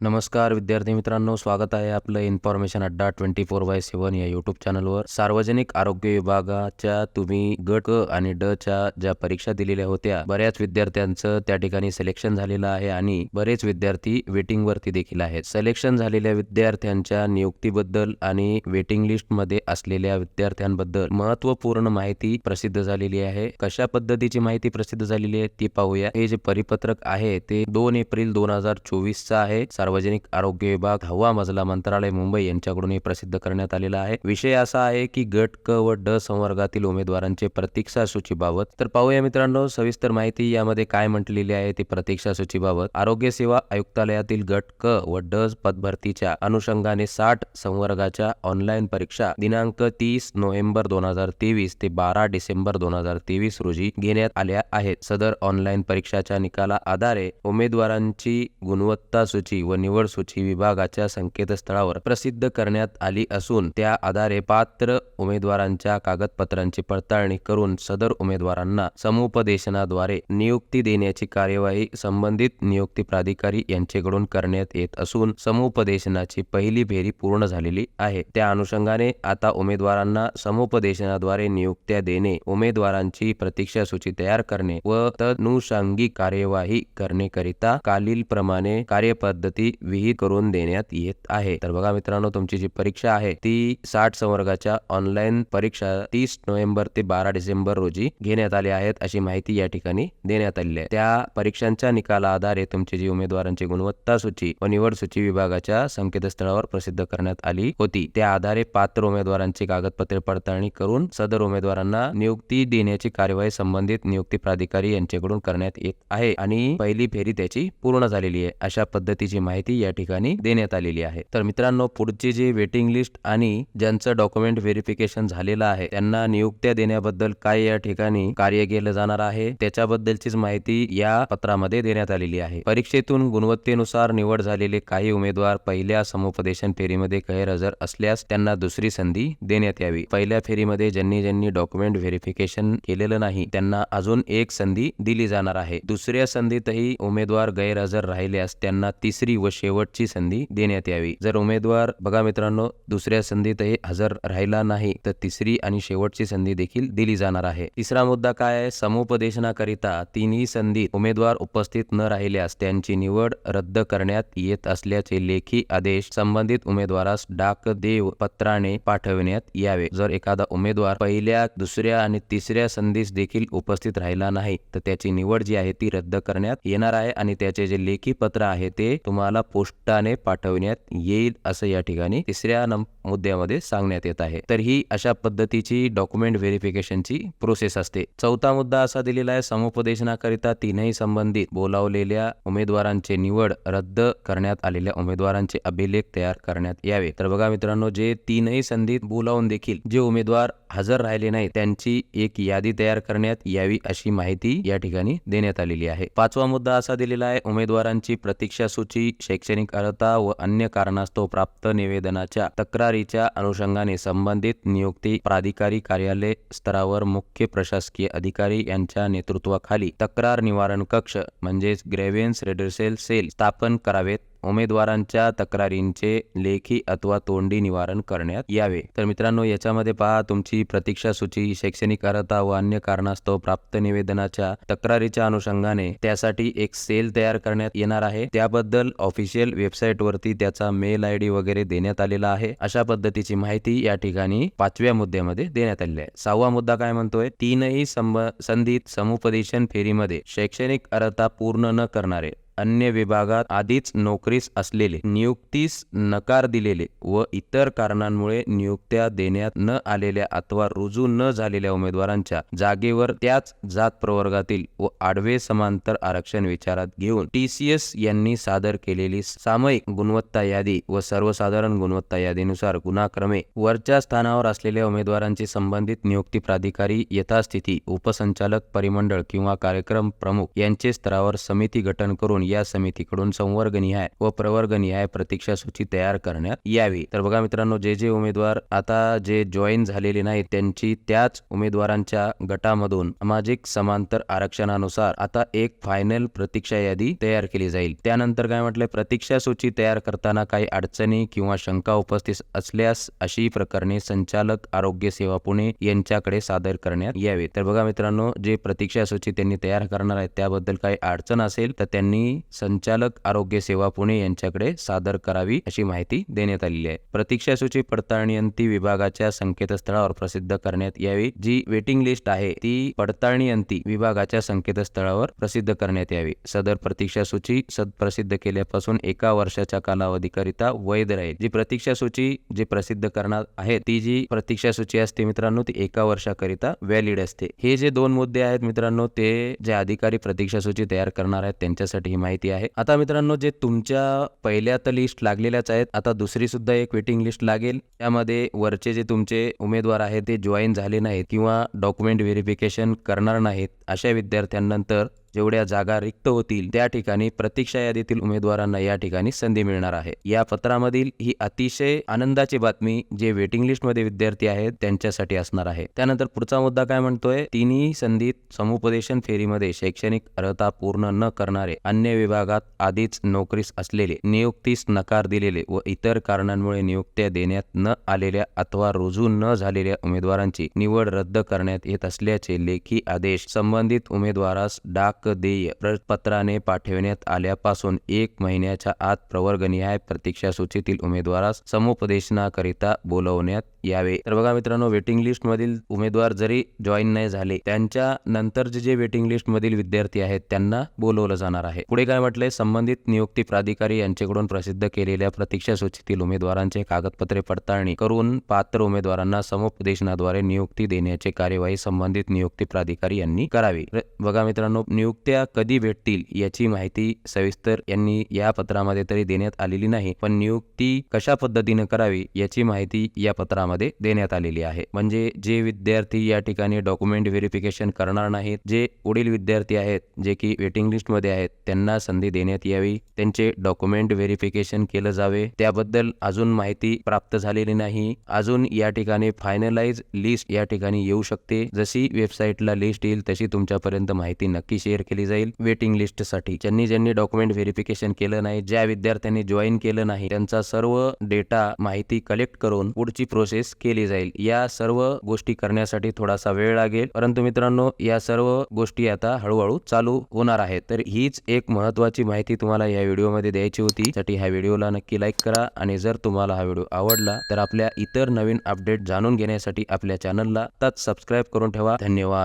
नमस्कार विद्यार्थी मित्रांनो. स्वागत आहे आपलं information adda twenty four by seven या युट्यूब चॅनलवर सार्वजनिक आरोग्य विभागाच्या तुम्ही गट क आणि ड च्या ज्या परीक्षा दिलेल्या होत्या बऱ्याच विद्यार्थ्यांचं त्या ठिकाणी सिलेक्शन झालेलं आहे आणि बरेच विद्यार्थी वेटिंग वरती देखील आहेत. सिलेक्शन झालेल्या विद्यार्थ्यांच्या नियुक्तीबद्दल आणि वेटिंग लिस्टमध्ये असलेल्या विद्यार्थ्यांबद्दल महत्त्वपूर्ण माहिती प्रसिद्ध झालेली आहे. कशा पद्धतीची माहिती प्रसिद्ध झालेली आहे ती पाहूया. हे जे परिपत्रक आहे ते दोन एप्रिल दोन हजार चोवीसचं आहे. सार्वजनिक आरोग्य विभाग हवा मजला मंत्रालय मुंबई यांच्याकडून हे प्रसिद्ध करण्यात आलेला आहे. विषय असा आहे की गट क व ड संवर्गातील उमेदवारांचे प्रतीक्षा सूचीबाबत. तर पाहूया मित्रांनो सविस्तर माहिती यामध्ये काय म्हटलेली आहे ती प्रतीक्षा सूचीबाबत. आरोग्य सेवा आयुक्तालयातील गट क व ड पदभरतीच्या अनुषंगाने साठ संवर्गाच्या ऑनलाईन परीक्षा दिनांक तीस नोव्हेंबर दोन हजार तेवीस ते बारा डिसेंबर दोन हजार तेवीस रोजी घेण्यात आल्या आहेत. सदर ऑनलाईन परीक्षाच्या निकाला आधारे उमेदवारांची गुणवत्ता सूची व निवड सूची विभागाच्या संकेतस्थळावर प्रसिद्ध करण्यात आली असून त्या आधारे पात्र उमेदवारांच्या कागदपत्रांची पडताळणी करून सदर उमेदवारांना समुपदेशनाद्वारे नियुक्ती देण्याची कार्यवाही संबंधित नियुक्ती प्राधिकारी यांच्याकडून करण्यात येत असून समुपदेशनाची पहिली फेरी पूर्ण झालेली आहे. त्या अनुषंगाने आता उमेदवारांना समुपदेशनाद्वारे नियुक्त्या देणे उमेदवारांची प्रतीक्षा सूची तयार करणे व तनुषांगी कार्यवाही करण्याकरिता खालीलप्रमाणे कार्यपद्धती विहित करून देण्यात येत आहे. तर बघा मित्रांनो तुमची जी परीक्षा आहे ती साठ संवर्गाच्या ऑनलाईन परीक्षा तीस नोव्हेंबर ते बारा डिसेंबर रोजी घेण्यात आली आहेत अशी माहिती या ठिकाणी देण्यात आली आहे. त्या परीक्षांच्या निकाला आधारे तुमची जी उमेदवारांची गुणवत्ता सूची व निवड सूची विभागाच्या संकेतस्थळावर प्रसिद्ध करण्यात आली होती. त्या आधारे पात्र उमेदवारांची कागदपत्रे पडताळणी करून सदर उमेदवारांना नियुक्ती देण्याची कार्यवाही संबंधित नियुक्ती प्राधिकारी यांच्याकडून करण्यात येत आहे आणि पहिली फेरी त्याची पूर्ण झालेली आहे. अशा पद्धतीची माहिती या ठिकाणी देण्यात आलेली आहे. तर मित्रांनो पुढची जी वेटिंग लिस्ट आणि ज्यांचं डॉक्युमेंट व्हेरिफिकेशन झालेलं आहे त्यांना नियुक्त्या देण्याबद्दल काय या ठिकाणी कार्य केलं जाणार आहे त्याच्याबद्दलचीच माहिती या पत्रामध्ये देण्यात आलेली आहे. परीक्षेतून गुणवत्तेनुसार निवड झालेले काही उमेदवार पहिल्या समुपदेशन फेरीमध्ये गैरहजर असल्यास त्यांना दुसरी संधी देण्यात यावी. पहिल्या फेरीमध्ये ज्यांनी ज्यांनी डॉक्युमेंट व्हेरिफिकेशन केलेलं नाही त्यांना अजून एक संधी दिली जाणार आहे. दुसऱ्या संधीतही उमेदवार गैरहजर राहिल्यास त्यांना तिसरी व शेवटची संधी देण्यात यावी. जर उमेदवार बघा मित्रांनो दुसऱ्या संधीतही हजर राहिला नाही तर तिसरी आणि शेवटची संधी देखील दिली जाणार आहे. तिसरा मुद्दा काय आहे? समुपदेशनाकरिता तिन्ही संधीत उमेदवार उपस्थित न राहिल्यास त्यांची निवड रद्द करण्यात येत असल्याचे लेखी आदेश संबंधित उमेदवारास डाक देव पत्राने पाठविण्यात यावे. जर एखादा उमेदवार पहिल्या दुसऱ्या आणि तिसऱ्या संधीस देखील उपस्थित राहिला नाही तर त्याची निवड जी आहे ती रद्द करण्यात येणार आहे आणि त्याचे जे लेखी पत्र आहे ते तुम्हाला पोस्टाने पाठवण्यात येईल असं या ठिकाणी तिसऱ्या मुद्द्यामध्ये सांगण्यात येत आहे. तर ही अशा पद्धतीची डॉक्युमेंट व्हेरिफिकेशनची प्रोसेस असते. चौथा मुद्दा असा दिलेला आहे समुपदेशनाकरिता तीनही संबंधित बोलावलेल्या उमेदवारांचे निवड रद्द करण्यात आलेल्या उमेदवारांचे अभिलेख तयार करण्यात यावे तर बघा मित्रांनो जे तीनही संधीत बोलावून देखील जे उमेदवार हजर राहिले नाही त्यांची एक यादी तयार करण्यात यावी अशी माहिती या ठिकाणी देण्यात आलेली आहे. पाचवा मुद्दा असा दिलेला आहे उमेदवारांची प्रतीक्षा सूची शैक्षणिक अर्हता व अन्य कारणास्तव प्राप्त निवेदनाच्या तक्रारीच्या अनुषंगाने संबंधित नियुक्ती प्राधिकारी कार्यालय स्तरावर मुख्य प्रशासकीय अधिकारी यांच्या नेतृत्वाखाली तक्रार निवारण कक्ष म्हणजेच ग्रेव्हन्स रेडरसेल सेल स्थापन करावेत. उमेदवारांच्या तक्रारींचे लेखी अथवा तोंडी निवारण करण्यात यावे. तर मित्रांनो याच्यामध्ये पहा तुमची प्रतीक्षा सूची शैक्षणिक अर्हता व अन्य कारणास्तव प्राप्त निवेदनाच्या तक्रारीच्या अनुषंगाने त्यासाठी एक सेल तयार करण्यात येणार आहे. त्याबद्दल ऑफिशियल वेबसाईट वरती त्याचा मेल आय डी वगैरे देण्यात आलेला आहे. अशा पद्धतीची माहिती या ठिकाणी पाचव्या मुद्द्यामध्ये देण्यात आलेली आहे. सहावा मुद्दा काय म्हणतोय? तीनही संबंधित समुपदेशन फेरीमध्ये शैक्षणिक अर्हता पूर्ण न करणारे अन्य विभागात आधीच नोकरीस असलेले नियुक्तीस नकार दिलेले व इतर कारणांमुळे नियुक्त्या देण्यात न आलेल्या अथवा रुजू न झालेल्या उमेदवारांच्या जागेवर त्याच जात प्रवर्गातील व आडवे समांतर आरक्षण विचारात घेऊन टी सी एस यांनी सादर केलेली सामयिक गुणवत्ता यादी व सर्वसाधारण गुणवत्ता यादीनुसार गुणाक्रमे वरच्या स्थानावर असलेल्या उमेदवारांची संबंधित नियुक्ती प्राधिकारी यथास्थिती उपसंचालक परिमंडळ किंवा कार्यक्रम प्रमुख यांचे स्तरावर समिती गठन करून या समितीकडून संवर्गनिहाय व प्रवर्गनिहाय प्रतीक्षा सूची तयार करण्यात यावी. तर बघा मित्रांनो जे जे उमेदवार आता जे जॉईन झालेले नाहीत त्यांची त्याच उमेदवारांच्या गटामधून सामाजिक समांतर आरक्षणानुसार आता एक फायनल प्रतीक्षा यादी तयार केली जाईल. त्यानंतर काय म्हटलंय? प्रतीक्षा सूची तयार करताना काही अडचणी किंवा शंका उपस्थित असल्यास अशी प्रकरणे संचालक आरोग्य सेवा पुणे यांच्याकडे सादर करण्यात यावे. तर बघा मित्रांनो जे प्रतीक्षा सूची त्यांनी तयार करणार आहेत त्याबद्दल काही अडचण असेल तर त्यांनी संचालक आरोग्य सेवा पुणे यांच्याकडे सादर करावी अशी माहिती देण्यात आलेली आहे. प्रतीक्षा सूची पडताळणी अंती विभागाच्या संकेतस्थळावर प्रसिद्ध करण्यात यावी. जी वेटिंग लिस्ट आहे ती पडताळणी अंती विभागाच्या संकेतस्थळावर प्रसिद्ध करण्यात यावी. सदर प्रतीक्षा सूची सद प्रसिद्ध केल्यापासून एका वर्षाच्या कालावधीकरिता वैध राहील. जी प्रतीक्षा सूची जी प्रसिद्ध करणार आहे ती जी प्रतीक्षा सूची असते मित्रांनो ती एका वर्षाकरिता व्हॅलिड असते. हे जे दोन मुद्दे आहेत मित्रांनो ते जे अधिकारी प्रतीक्षा सूची तयार करणार आहेत त्यांच्यासाठी ही माहिती आहे. आता मित्रांनो जे तुमच्या पहिल्या तर लिस्ट लागलेल्याच आहेत आता दुसरी सुद्धा एक वेटिंग लिस्ट लागेल. त्यामध्ये वरचे जे तुमचे उमेदवार आहेत ते जॉईन झाले नाहीत किंवा डॉक्युमेंट व्हेरिफिकेशन करणार नाहीत अशा विद्यार्थ्यांनंतर जेवढ्या जागा रिक्त होतील त्या ठिकाणी प्रतीक्षा यादीतील उमेदवारांना या ठिकाणी संधी मिळणार आहे. या पत्रामधील ही अतिशय आनंदाची बातमी जे वेटिंग लिस्टमध्ये विद्यार्थी आहेत त्यांच्यासाठी असणार आहे. त्यानंतर पुढचा मुद्दा काय म्हणतोय? तिन्ही संधीत समुपदेशन फेरीमध्ये शैक्षणिक अर्हता पूर्ण न करणारे अन्य विभागात आधीच नोकरीस असलेले नियुक्तीस नकार दिलेले व इतर कारणांमुळे नियुक्त्या देण्यात न आलेल्या अथवा रुजू न झालेल्या उमेदवारांची निवड रद्द करण्यात येत असल्याचे लेखी आदेश संबंधित उमेदवारास डाक देय प्रपत्राने पाठविण्यात आल्यापासून एक महिन्याच्या आत प्रवर्गनिहाय प्रतीक्षा सूचीतील उमेदवारास समुपदेशनाकरिता बोलवण्यात यावे. तर बघा मित्रांनो वेटिंग लिस्ट मधील उमेदवार जरी जॉईन नाही झाले त्यांच्या नंतर जे वेटिंग लिस्ट मधील विद्यार्थी आहेत त्यांना बोलवलं जाणार आहे. पुढे काय म्हटलंय? संबंधित नियुक्ती प्राधिकारी यांच्याकडून प्रसिद्ध केलेल्या प्रतीक्षा सूचीतील उमेदवारांचे कागदपत्रे पडताळणी करून पात्र उमेदवारांना समुपदेशनाद्वारे नियुक्ती देण्याची कार्यवाही संबंधित नियुक्ती प्राधिकारी यांनी करावी. र- बघा मित्रांनो नियुक्त्या कधी भेटतील याची माहिती सविस्तर यांनी या पत्रामध्ये तरी देण्यात आलेली नाही पण नियुक्ती कशा पद्धतीने करावी याची माहिती या पत्रामध्ये देण्यात आलेली आहे. म्हणजे जे विद्यार्थी या ठिकाणी डॉक्युमेंट व्हेरिफिकेशन करणार नाहीत जे पुढील विद्यार्थी आहेत जे की वेटिंग लिस्टमध्ये आहेत त्यांना संधी देण्यात यावी त्यांचे डॉक्युमेंट व्हेरिफिकेशन केलं जावे त्याबद्दल अजून माहिती प्राप्त झालेली नाही. अजून या ठिकाणी फायनलाइज लिस्ट या ठिकाणी येऊ शकते. जशी वेबसाईटला लिस्ट येईल तशी तुमच्यापर्यंत माहिती नक्की शेअर केली जाईल. वेटिंग लिस्टसाठी. ज्यांनी ज्यांनी डॉक्युमेंट व्हेरिफिकेशन केलं नाही ज्या विद्यार्थ्यांनी जॉईन केलं नाही त्यांचा सर्व डेटा माहिती कलेक्ट करून पुढची प्रोसेस केली जाईल. या सर्व गोष्टी करण्यासाठी थोडासा वेळ लागेल. परंतु मित्रांनो या सर्व गोष्टी आता हळूहळू चालू होणार आहेत. तर हीच एक महत्वाची माहिती तुम्हाला या व्हिडिओमध्ये द्यायची होती. साठी ह्या व्हिडिओला नक्की लाईक करा. आणि जर तुम्हाला हा व्हिडिओ आवडला तर आपल्या इतर नवीन अपडेट जाणून घेण्यासाठी आपल्या चॅनलला आताच सबस्क्राईब करून ठेवा. धन्यवाद.